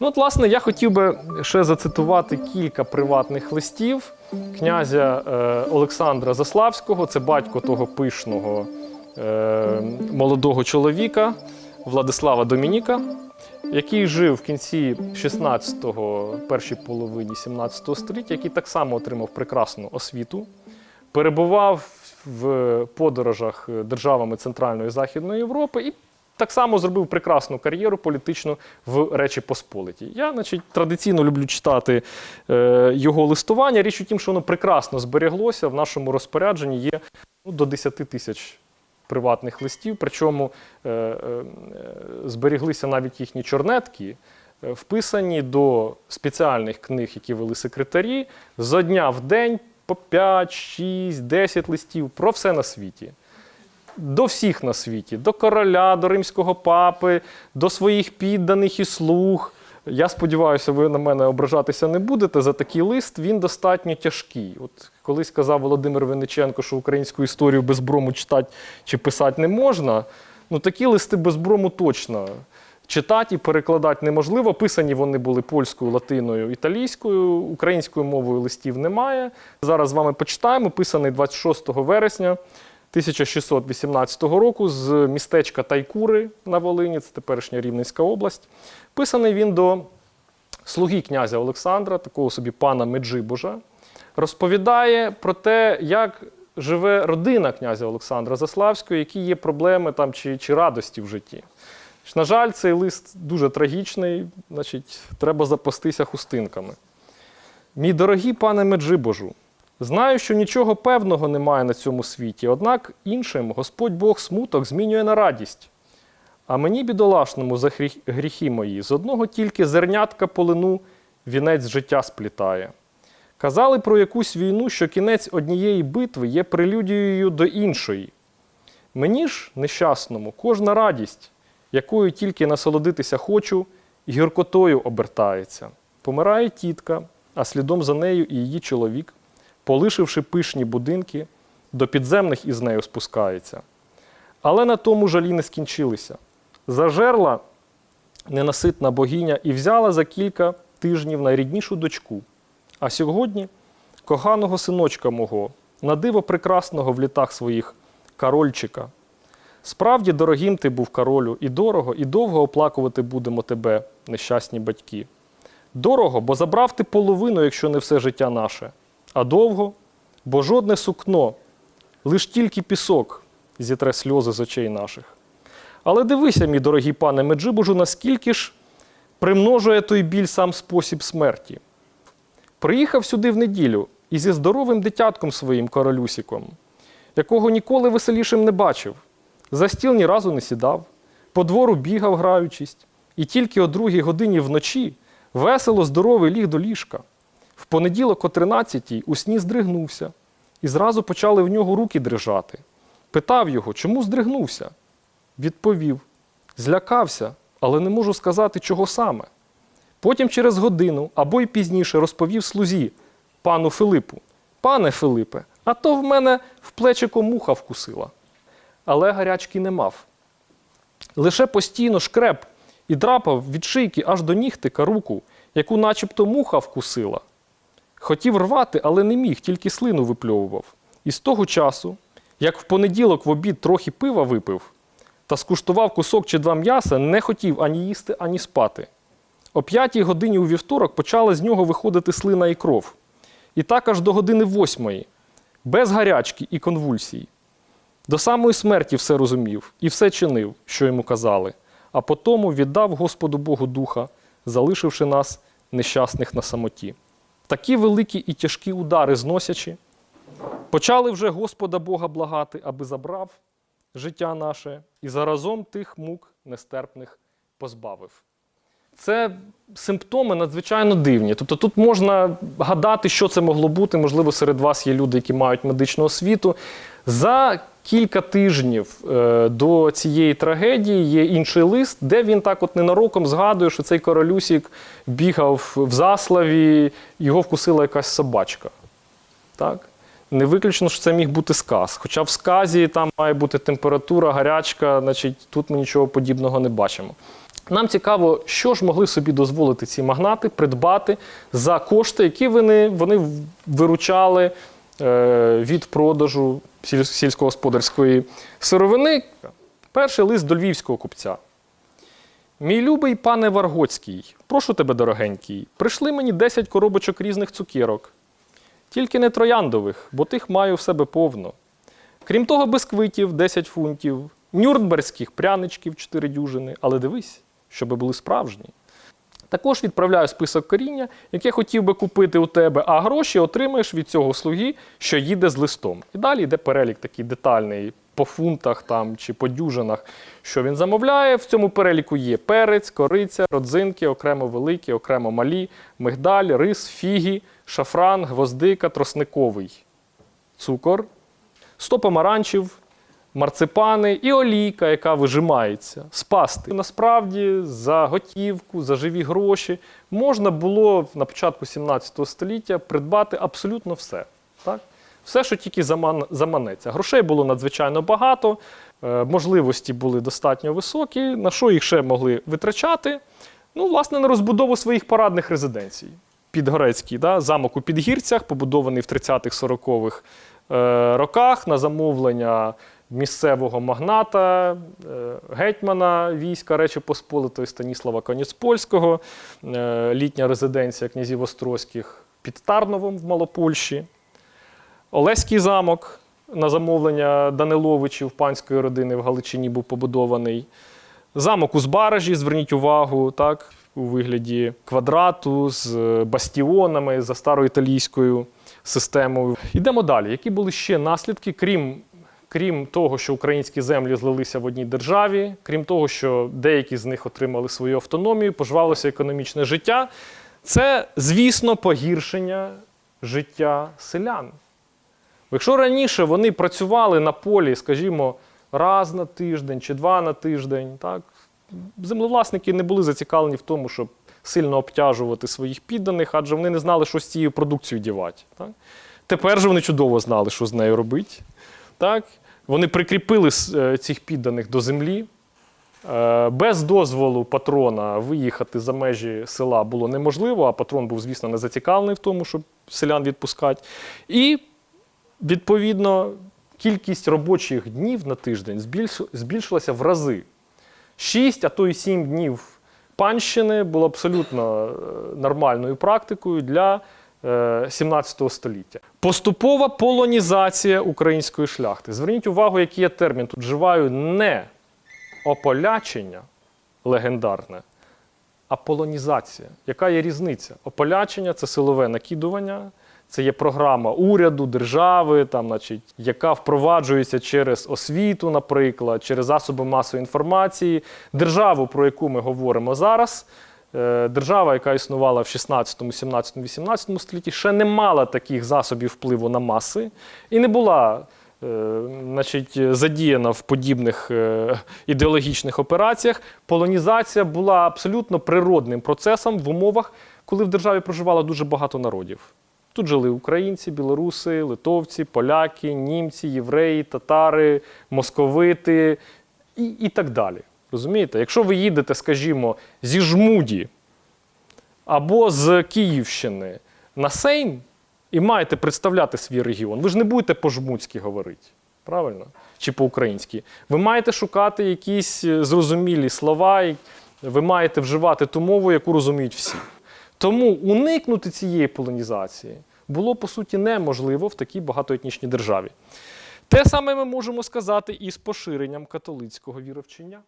Ну, от, власне, я хотів би ще зацитувати кілька приватних листів князя е, Олександра Заславського, це батько того пишного е, молодого чоловіка Владислава Домініка, який жив в кінці 16-го, першій половині 17 століття, який так само отримав прекрасну освіту, перебував в подорожах державами Центральної і Західної Європи і так само зробив прекрасну кар'єру політичну в Речі Посполитій. Я, значить, традиційно люблю читати е, його листування. Річ у тім, що воно прекрасно збереглося. В нашому розпорядженні є ну, до 10 тисяч приватних листів. Причому е, е, зберіглися навіть їхні чорнетки, е, вписані до спеціальних книг, які вели секретарі, зо дня в день по 5, 6, 10 листів про все на світі. До всіх на світі, до короля, до римського папи, до своїх підданих і слуг. Я сподіваюся, ви на мене ображатися не будете. За такий лист він достатньо тяжкий. От колись казав Володимир Винниченко, що українську історію без брому читати чи писати не можна. Ну такі листи без брому точно читати і перекладати неможливо. Писані вони були польською, латиною, італійською, українською мовою листів немає. Зараз з вами почитаємо. Писаний 26 вересня 1618 року з містечка Тайкури на Волині, це теперішня Рівненська область. Писаний він до слуги князя Олександра, такого собі пана Меджибожа, розповідає про те, як живе родина князя Олександра Заславського, які є проблеми там чи, чи радості в житті. На жаль, цей лист дуже трагічний, значить, треба запастися хустинками. Мій дорогий пане Меджибожу, знаю, що нічого певного немає на цьому світі, однак іншим Господь Бог смуток змінює на радість. А мені, бідолашному, за гріхи мої, з одного тільки зернятка полину вінець життя сплітає. Казали про якусь війну, що кінець однієї битви є прелюдією до іншої. Мені ж, нещасному, кожна радість, якою тільки насолодитися хочу, гіркотою обертається. Помирає тітка, а слідом за нею і її чоловік, полишивши пишні будинки, до підземних із нею спускається. Але на тому жалі не скінчилися. Зажерла ненаситна богиня і взяла за кілька тижнів найріднішу дочку. А сьогодні коханого синочка мого, на диво прекрасного в літах своїх корольчика. Справді дорогим ти був королю, і дорого, і довго оплакувати будемо тебе, нещасні батьки. Дорого, бо забрав ти половину, якщо не все життя наше. А довго, бо жодне сукно, лиш тільки пісок зітре сльози з очей наших. Але дивися, мій дорогий пане Меджибужу, наскільки ж примножує той біль сам спосіб смерті. Приїхав сюди в неділю і зі здоровим дитятком своїм королюсіком, якого ніколи веселішим не бачив. За стіл ні разу не сідав, по двору бігав, граючись, і тільки о другій годині вночі весело здоровий ліг до ліжка. В понеділок о тринадцятій у сні здригнувся, і зразу почали в нього руки дрижати. Питав його, чому здригнувся? Відповів: злякався, але не можу сказати, чого саме. Потім через годину або й пізніше розповів слузі, пану Филипу: Пане Филипе, а то в мене в плечико муха вкусила. Але гарячки не мав. Лише постійно шкреп і драпав від шийки аж до нігтика руку, яку начебто муха вкусила. Хотів рвати, але не міг, тільки слину випльовував. І з того часу, як в понеділок в обід трохи пива випив та скуштував кусок чи два м'яса, не хотів ані їсти, ані спати. О п'ятій годині у вівторок почала з нього виходити слина і кров. І так аж до години восьмої, без гарячки і конвульсій. До самої смерті все розумів і все чинив, що йому казали, а потому віддав Господу Богу духа, залишивши нас нещасних на самоті. Такі великі і тяжкі удари зносячи, почали вже Господа Бога благати, аби забрав життя наше і заразом тих мук нестерпних позбавив. Це симптоми надзвичайно дивні. Тобто тут можна гадати, що це могло бути. Можливо, серед вас є люди, які мають медичну освіту. За кілька тижнів е, до цієї трагедії є інший лист, де він так от ненароком згадує, що цей королюсік бігав в заславі, його вкусила якась собачка. Так? Не виключно, що це міг бути сказ. Хоча в сказі там має бути температура, гарячка, значить тут ми нічого подібного не бачимо. Нам цікаво, що ж могли собі дозволити ці магнати придбати за кошти, які вони, вони виручали від продажу сільськогосподарської сировини. Перший лист до львівського купця. Мій любий пане Варгоцький, прошу тебе, дорогенький, прийшли мені 10 коробочок різних цукерок. Тільки не трояндових, бо тих маю в себе повно. Крім того, бисквитів 10 фунтів, нюрнберзьких пряничків 4 дюжини, але дивись, щоби були справжні. Також відправляю список коріння, яке хотів би купити у тебе, а гроші отримаєш від цього слуги, що їде з листом. І далі йде перелік такий детальний по фунтах там, чи по дюжинах, що він замовляє. В цьому переліку є перець, кориця, родзинки, окремо великі, окремо малі, мигдаль, рис, фігі, шафран, гвоздика, тросниковий цукор, 100 помаранчів, марципани і олійка, яка вижимається з пасти. Насправді, за готівку, за живі гроші можна було на початку 17 століття придбати абсолютно все. Так? Все, що тільки заман- заманеться. Грошей було надзвичайно багато, е, можливості були достатньо високі. На що їх ще могли витрачати? Ну, власне, на розбудову своїх парадних резиденцій. Підгорецький да, замок у Підгірцях, побудований в 30-х-40-х е, роках на замовлення місцевого магната, е, гетьмана війська Речі Посполитої Станіслава Коніцпольського, е, літня резиденція князів Острозьких під Тарновом в Малопольщі. Олеський замок на замовлення Даниловичів панської родини в Галичині був побудований. Замок у Збаражі, зверніть увагу, так, у вигляді квадрату з е, бастіонами за староіталійською системою. Йдемо далі. Які були ще наслідки, крім, крім того, що українські землі злилися в одній державі, крім того, що деякі з них отримали свою автономію, пожвалося економічне життя. Це, звісно, погіршення життя селян. Якщо раніше вони працювали на полі, скажімо, раз на тиждень чи два на тиждень, так, землевласники не були зацікавлені в тому, щоб сильно обтяжувати своїх підданих, адже вони не знали, що з цією продукцією дівати. Так. Тепер же вони чудово знали, що з нею робити. Так. Вони прикріпили е, цих підданих до землі. Е, Без дозволу патрона виїхати за межі села було неможливо, а патрон був, звісно, не зацікавлений в тому, щоб селян відпускати. І відповідно, кількість робочих днів на тиждень збільшилася в рази. Шість, а то й сім днів панщини було абсолютно е, нормальною практикою для 17 століття. Поступова полонізація української шляхти. Зверніть увагу, який я термін тут вживаю не ополячення легендарне, а полонізація. Яка є різниця? Ополячення це силове накидування, це є програма уряду, держави, там, значить, яка впроваджується через освіту, наприклад, через засоби масової інформації. Державу, про яку ми говоримо зараз, е, держава, яка існувала в 16, 17, 18 столітті, ще не мала таких засобів впливу на маси і не була е, значить, задіяна в подібних е, ідеологічних операціях. Полонізація була абсолютно природним процесом в умовах, коли в державі проживало дуже багато народів. Тут жили українці, білоруси, литовці, поляки, німці, євреї, татари, московити і, і так далі. Розумієте? Якщо ви їдете, скажімо, зі Жмуді або з Київщини на Сейм і маєте представляти свій регіон, ви ж не будете по-жмуцьки говорити. Правильно? Чи по-українськи. Ви маєте шукати якісь е, зрозумілі слова, ви маєте вживати ту мову, яку розуміють всі. Тому уникнути цієї полонізації було по суті неможливо в такій багатоетнічній державі. Те саме ми можемо сказати і з поширенням католицького віровчення.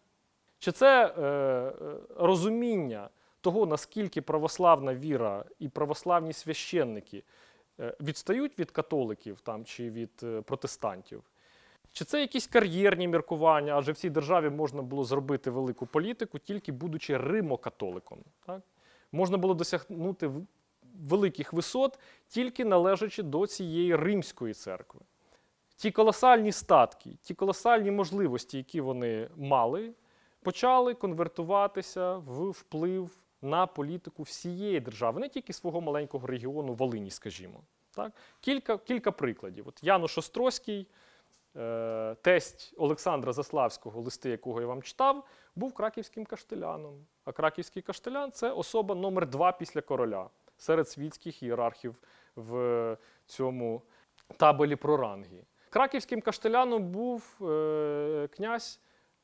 Чи це е, е, розуміння того, наскільки православна віра і православні священники е, відстають від католиків там, чи від е, протестантів? Чи це якісь кар'єрні міркування, адже в цій державі можна було зробити велику політику, тільки будучи римокатоликом. Так? Можна було досягнути великих висот, тільки належачи до цієї римської церкви. Ті колосальні статки, ті колосальні можливості, які вони мали, почали конвертуватися в вплив на політику всієї держави, не тільки свого маленького регіону Волині, скажімо. Так? Кілька, кілька прикладів. От Януш Острозький, е, тесть Олександра Заславського, листи якого я вам читав, був краківським каштеляном. А краківський каштелян це особа номер два після короля серед світських ієрархів в цьому табелі про ранги. Краківським каштеляном був е, князь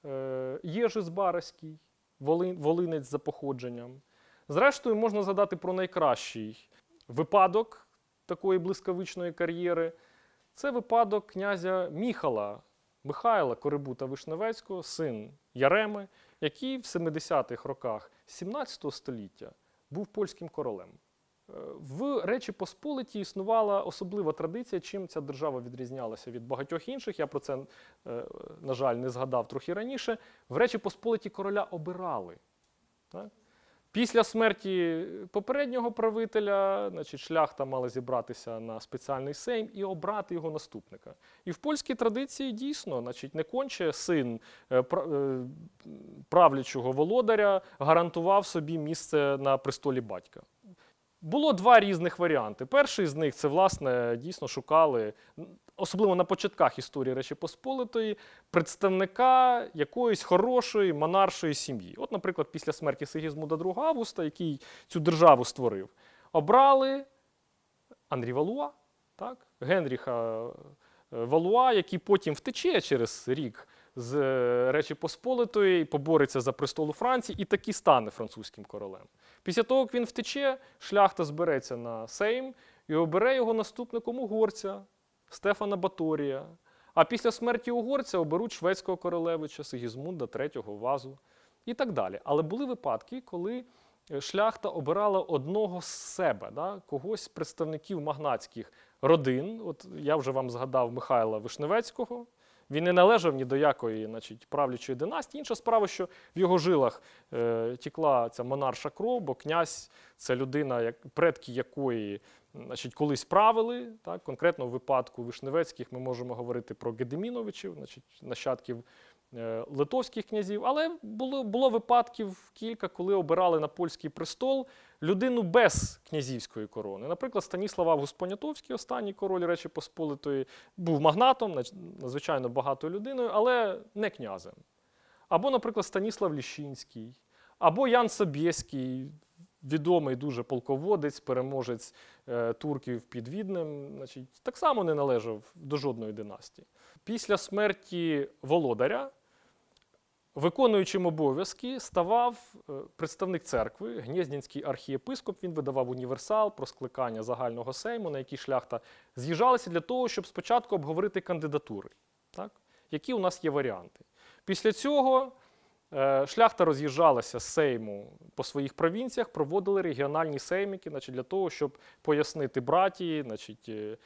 е, Єжис Барський, волинець за походженням. Зрештою, можна згадати про найкращий випадок такої блискавичної кар'єри. Це випадок князя Міхала, Михайла Корибута Вишневецького, син Яреми, який в 70-х роках 17 століття був польським королем. В Речі Посполитій існувала особлива традиція, чим ця держава відрізнялася від багатьох інших. Я про це, е, на жаль, не згадав трохи раніше. В Речі Посполитій короля обирали. Після смерті попереднього правителя, значить, шляхта мала зібратися на спеціальний сейм і обрати його наступника. І в польській традиції дійсно, значить, не конче син е, е, правлячого володаря гарантував собі місце на престолі батька. Було два різних варіанти. Перший з них це, власне, дійсно шукали, особливо на початках історії Речі Посполитої, представника якоїсь хорошої монаршої сім'ї. От, наприклад, після смерті Сигізмунда II Августа, який цю державу створив, обрали Андрій Валуа, так? Генріха е, Валуа, який потім втече через рік з е, Речі Посполитої, побореться за престол у Франції і таки стане французьким королем. Після того, як він втече, шляхта збереться на Сейм і обере його наступником угорця Стефана Баторія. А після смерті угорця оберуть шведського королевича Сигізмунда III Вазу і так далі. Але були випадки, коли е, шляхта обирала одного з себе, да, когось з представників магнатських родин. От я вже вам згадав Михайла Вишневецького. Він не належав ні до якої значить, правлячої династії. Інша справа, що в його жилах е, тікла ця монарша кров, бо князь це людина, як, предки якої значить, колись правили. Так? Конкретно в випадку Вишневецьких ми можемо говорити про Гедеміновичів, значить, нащадків литовських князів. Але було, було випадків кілька, коли обирали на польський престол людину без князівської корони. Наприклад, Станіслав Август Понятовський, останній король Речі Посполитої, був магнатом, надзвичайно багатою людиною, але не князем. Або, наприклад, Станіслав Ліщинський, або Ян Собєський, відомий дуже полководець, переможець е, турків під Віднем, значить, так само не належав до жодної династії. Після смерті володаря Виконуючим обов'язки ставав е, представник церкви, гнєздінський архієпископ. Він видавав універсал про скликання загального сейму, на який шляхта з'їжджалися для того, щоб спочатку обговорити кандидатури. Так? Які у нас є варіанти? Після цього е, шляхта роз'їжджалася з сейму по своїх провінціях, проводили регіональні сейміки, значить, для того, щоб пояснити братії, значить, е,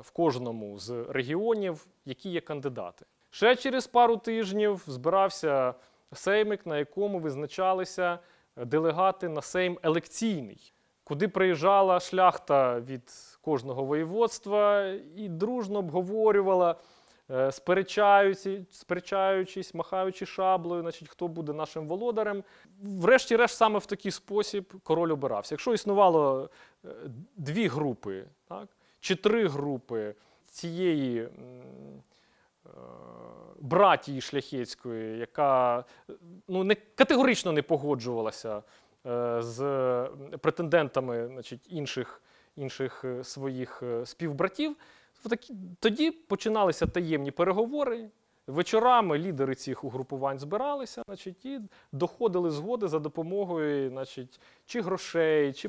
в кожному з регіонів, які є кандидати. Ще через пару тижнів збирався сеймик, на якому визначалися делегати на сейм елекційний, куди приїжджала шляхта від кожного воєводства і дружно обговорювала, е, сперечаючись, махаючи шаблею, значить, хто буде нашим володарем. Врешті-решт, саме в такий спосіб король обирався. Якщо існувало е, дві групи, так, чи три групи цієї. е, братії шляхетської, яка ну, не, категорично не погоджувалася е, з претендентами значить, інших, інших е, своїх співбратів, тоді починалися таємні переговори. Вечорами лідери цих угрупувань збиралися значить, і доходили згоди за допомогою значить, чи грошей, чи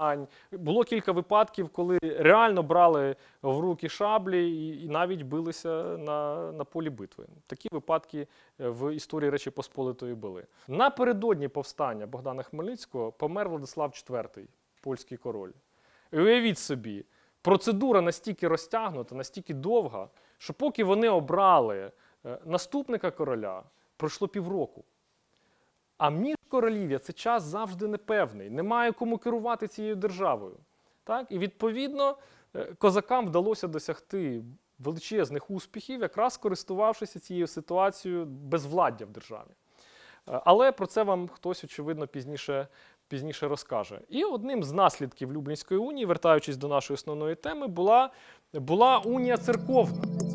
переконань. Було кілька випадків, коли реально брали в руки шаблі і, і навіть билися на, на полі битви. Такі випадки е, в історії Речі Посполитої були. Напередодні повстання Богдана Хмельницького помер Владислав IV, польський король. І уявіть собі, процедура настільки розтягнута, настільки довга, що поки вони обрали е, наступника короля, пройшло півроку. А міжкоролів'я це час завжди непевний. Немає кому керувати цією державою. Так? І відповідно е, козакам вдалося досягти величезних успіхів, якраз користувавшися цією ситуацією безвладдя в державі. Е, Але про це вам хтось, очевидно, пізніше, пізніше розкаже. І одним з наслідків Люблінської унії, вертаючись до нашої основної теми, була, була унія церковна.